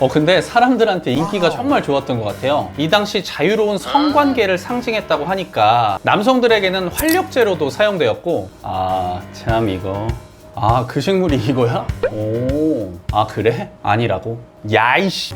어 근데 사람들한테 인기가 정말 좋았던 것 같아요. 이 당시 자유로운 성관계를 상징했다고 하니까 남성들에게는 활력제로도 사용되었고 아 참 이거 아 그 식물이 이거야? 오 아 그래? 아니라고? 야이씨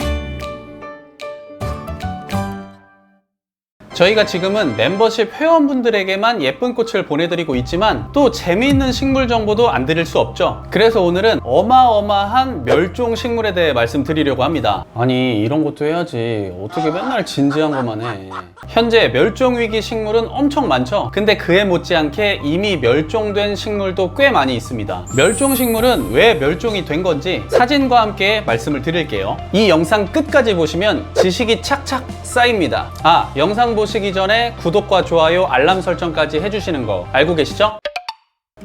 저희가 지금은 멤버십 회원분들에게만 예쁜 꽃을 보내드리고 있지만 또 재미있는 식물 정보도 안 드릴 수 없죠. 그래서 오늘은 어마어마한 멸종 식물에 대해 말씀드리려고 합니다. 아니 이런 것도 해야지. 어떻게 맨날 진지한 것만 해. 현재 멸종 위기 식물은 엄청 많죠. 근데 그에 못지않게 이미 멸종된 식물도 꽤 많이 있습니다. 멸종 식물은 왜 멸종이 된 건지 사진과 함께 말씀을 드릴게요. 이 영상 끝까지 보시면 지식이 착착 쌓입니다. 아, 영상 보 시기 전에 구독과 좋아요, 알람 설정까지 해주시는 거 알고 계시죠?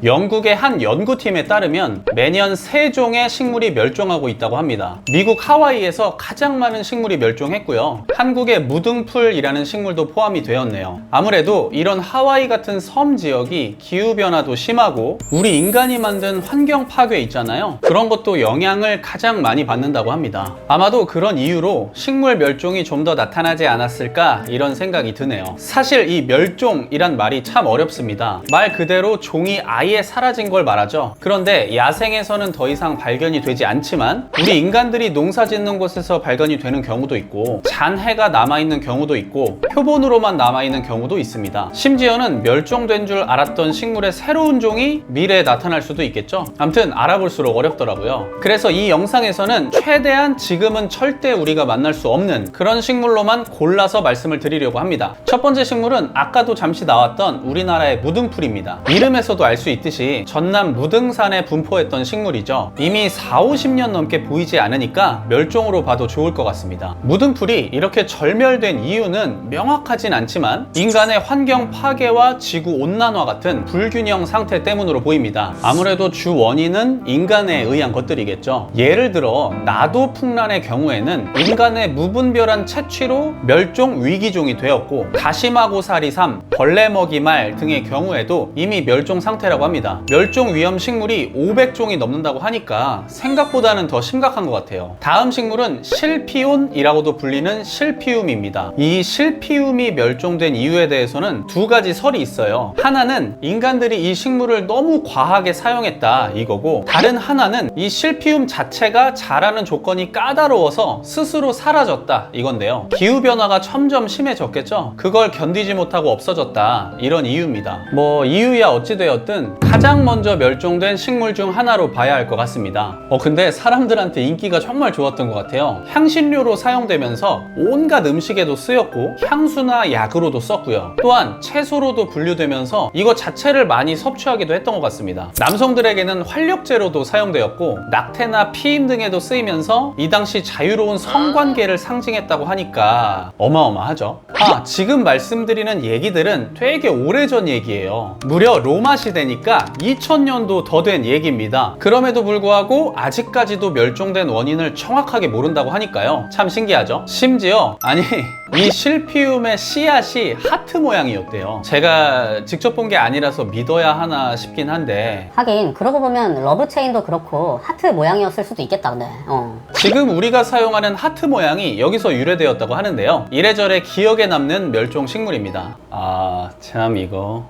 영국의 한 연구팀에 따르면 매년 세 종의 식물이 멸종하고 있다고 합니다. 미국 하와이에서 가장 많은 식물이 멸종했고요. 한국의 무등풀이라는 식물도 포함이 되었네요. 아무래도 이런 하와이 같은 섬 지역이 기후변화도 심하고 우리 인간이 만든 환경 파괴 있잖아요. 그런 것도 영향을 가장 많이 받는다고 합니다. 아마도 그런 이유로 식물 멸종이 좀 더 나타나지 않았을까 이런 생각이 드네요. 사실 이 멸종이란 말이 참 어렵습니다. 말 그대로 종이 아예 사라진 걸 말하죠. 그런데 야생에서는 더 이상 발견이 되지 않지만 우리 인간들이 농사 짓는 곳에서 발견이 되는 경우도 있고 잔해가 남아있는 경우도 있고 표본으로만 남아있는 경우도 있습니다. 심지어는 멸종된 줄 알았던 식물의 새로운 종이 미래에 나타날 수도 있겠죠. 암튼 알아볼수록 어렵더라고요. 그래서 이 영상에서는 최대한 지금은 절대 우리가 만날 수 없는 그런 식물로만 골라서 말씀을 드리려고 합니다. 첫 번째 식물은 아까도 잠시 나왔던 우리나라의 무등풀입니다. 이름에서도 알 수 있듯이 전남 무등산에 분포했던 식물이죠. 이미 4, 50년 넘게 보이지 않으니까 멸종으로 봐도 좋을 것 같습니다. 무등풀이 이렇게 절멸된 이유는 명확하진 않지만 인간의 환경 파괴와 지구 온난화 같은 불균형 상태 때문으로 보입니다. 아무래도 주 원인은 인간에 의한 것들이겠죠. 예를 들어 나도 풍란의 경우에는 인간의 무분별한 채취로 멸종 위기종이 되었고 다시마고사리 삼, 벌레 먹이 말 등의 경우에도 이미 멸종 상태라고 합니다. 멸종 위험 식물이 500종이 넘는다고 하니까 생각보다는 더 심각한 것 같아요. 다음 식물은 실피온이라고도 불리는 실피움입니다. 이 실피움이 멸종된 이유에 대해서는 두 가지 설이 있어요. 하나는 인간들이 이 식물을 너무 과하게 사용했다 이거고 다른 하나는 이 실피움 자체가 자라는 조건이 까다로워서 스스로 사라졌다 이건데요. 기후 변화가 점점 심해졌겠죠. 그걸 견디지 못하고 없어졌다 이런 이유입니다. 뭐 이유야 어찌 되었든 가장 먼저 멸종된 식물 중 하나로 봐야 할 것 같습니다. 어 근데 사람들한테 인기가 정말 좋았던 것 같아요. 향신료로 사용되면서 온갖 음식에도 쓰였고 향수나 약으로도 썼고요. 또한 채소로도 분류되면서 이거 자체를 많이 섭취하기도 했던 것 같습니다. 남성들에게는 활력제로도 사용되었고 낙태나 피임 등에도 쓰이면서 이 당시 자유로운 성관계를 상징했다고 하니까 어마어마하죠. 아 지금 말씀드리는 얘기들은 되게 오래전 얘기예요. 무려 로마 시대 니까 2000년도 더 된 얘기입니다. 그럼에도 불구하고 아직까지도 멸종된 원인을 정확하게 모른다고 하니까요. 참 신기하죠? 심지어 아니 이 실피움의 씨앗이 하트 모양이었대요. 제가 직접 본 게 아니라서 믿어야 하나 싶긴 한데 하긴 그러고 보면 러브체인도 그렇고 하트 모양이었을 수도 있겠다 근데 어. 지금 우리가 사용하는 하트 모양이 여기서 유래되었다고 하는데요. 이래저래 기억에 남는 멸종 식물입니다. 아, 참 이거.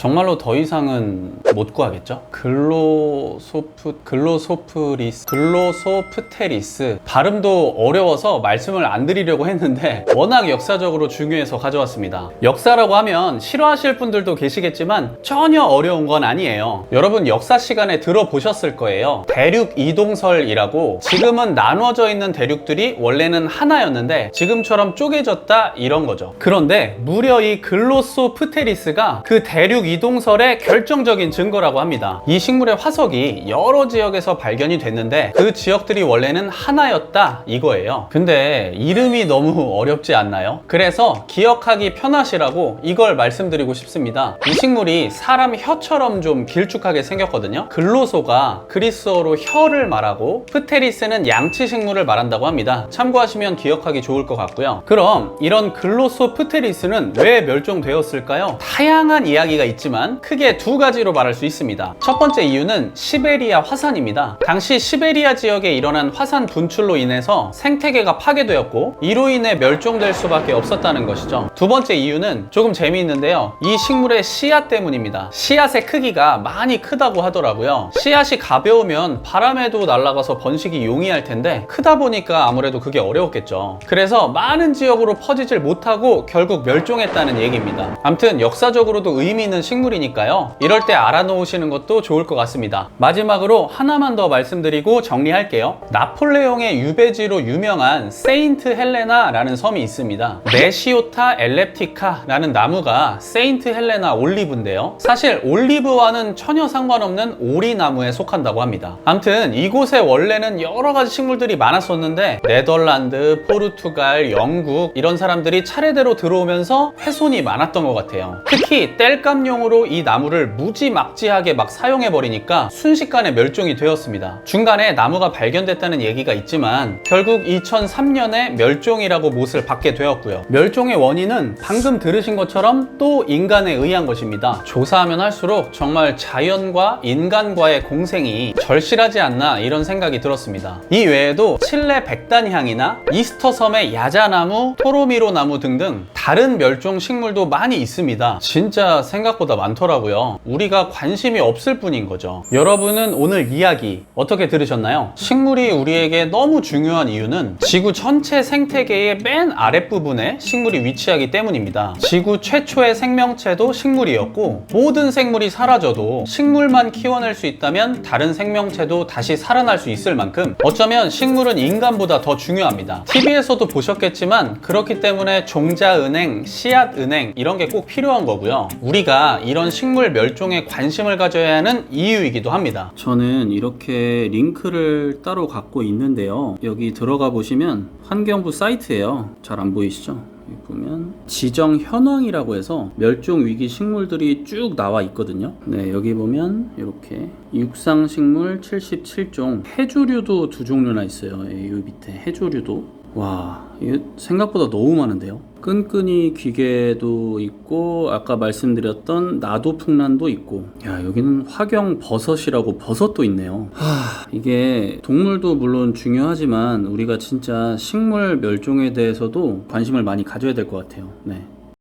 정말로 더 이상은 못 구하겠죠? 글로소프, 글로소프리스, 글로소프테리스. 발음도 어려워서 말씀을 안 드리려고 했는데 워낙 역사적으로 중요해서 가져왔습니다. 역사라고 하면 싫어하실 분들도 계시겠지만 전혀 어려운 건 아니에요. 여러분 역사 시간에 들어보셨을 거예요. 대륙 이동설이라고 지금은 나눠져 있는 대륙들이 원래는 하나였는데 지금처럼 쪼개졌다 이런 거죠. 그런데 무려 이 글로소프테리스가 그 대륙 이동설의 결정적인 증거라고 합니다. 이 식물의 화석이 여러 지역에서 발견이 됐는데 그 지역들이 원래는 하나였다 이거예요. 근데 이름이 너무 어렵지 않나요? 그래서 기억하기 편하시라고 이걸 말씀드리고 싶습니다. 이 식물이 사람 혀처럼 좀 길쭉하게 생겼거든요. 글로소가 그리스어로 혀를 말하고 프테리스는 양치 식물을 말한다고 합니다. 참고하시면 기억하기 좋을 것 같고요. 그럼 이런 글로소 프테리스는 왜 멸종되었을까요? 다양한 이야기가 있죠. 있지만 크게 두 가지로 말할 수 있습니다. 첫 번째 이유는 시베리아 화산입니다. 당시 시베리아 지역에 일어난 화산 분출로 인해서 생태계가 파괴되었고 이로 인해 멸종될 수밖에 없었다는 것이죠. 두 번째 이유는 조금 재미있는데요. 이 식물의 씨앗 때문입니다. 씨앗의 크기가 많이 크다고 하더라고요. 씨앗이 가벼우면 바람에도 날아가서 번식이 용이할 텐데 크다 보니까 아무래도 그게 어려웠겠죠. 그래서 많은 지역으로 퍼지질 못하고 결국 멸종했다는 얘기입니다. 암튼 역사적으로도 의미 있는 식물이니까요. 이럴 때 알아놓으시는 것도 좋을 것 같습니다. 마지막으로 하나만 더 말씀드리고 정리할게요. 나폴레옹의 유배지로 유명한 세인트 헬레나라는 섬이 있습니다. 메시오타 엘렙티카라는 나무가 세인트 헬레나 올리브인데요. 사실 올리브와는 전혀 상관없는 오리나무에 속한다고 합니다. 암튼 이곳에 원래는 여러 가지 식물들이 많았었는데 네덜란드, 포르투갈, 영국 이런 사람들이 차례대로 들어오면서 훼손이 많았던 것 같아요. 특히 땔감 용으로 이 나무를 무지막지하게 막 사용해 버리니까 순식간에 멸종이 되었습니다. 중간에 나무가 발견됐다는 얘기가 있지만 결국 2003년에 멸종이라고 못을 받게 되었고요. 멸종의 원인은 방금 들으신 것처럼 또 인간에 의한 것입니다. 조사하면 할수록 정말 자연과 인간과의 공생이 절실하지 않나 이런 생각이 들었습니다. 이 외에도 칠레 백단향이나 이스터 섬의 야자나무, 토로미로 나무 등등 다른 멸종 식물도 많이 있습니다. 진짜 생각 보다 많더라고요. 우리가 관심이 없을 뿐인 거죠. 여러분은 오늘 이야기 어떻게 들으셨나요? 식물이 우리에게 너무 중요한 이유는 지구 전체 생태계의 맨 아랫부분에 식물이 위치하기 때문입니다. 지구 최초의 생명체도 식물이었고 모든 생물이 사라져도 식물만 키워낼 수 있다면 다른 생명체도 다시 살아날 수 있을 만큼 어쩌면 식물은 인간보다 더 중요합니다. TV에서도 보셨겠지만 그렇기 때문에 종자은행, 씨앗은행 이런 게 꼭 필요한 거고요. 우리가 이런 식물 멸종에 관심을 가져야 하는 이유이기도 합니다. 저는 이렇게 링크를 따로 갖고 있는데요. 여기 들어가 보시면 환경부 사이트예요. 잘 안 보이시죠? 보면 지정 현황이라고 해서 멸종 위기 식물들이 쭉 나와 있거든요. 네, 여기 보면 이렇게 육상 식물 77종, 해조류도 두 종류나 있어요. 예, 이 밑에 해조류도. 와, 이거 생각보다 너무 많은데요. 끈끈이 기계도 있고 아까 말씀드렸던 나도 풍란도 있고. 야 여기는 화경 버섯이라고 버섯도 있네요. 하. 이게 동물도 물론 중요하지만 우리가 진짜 식물 멸종에 대해서도 관심을 많이 가져야 될 것 같아요. 네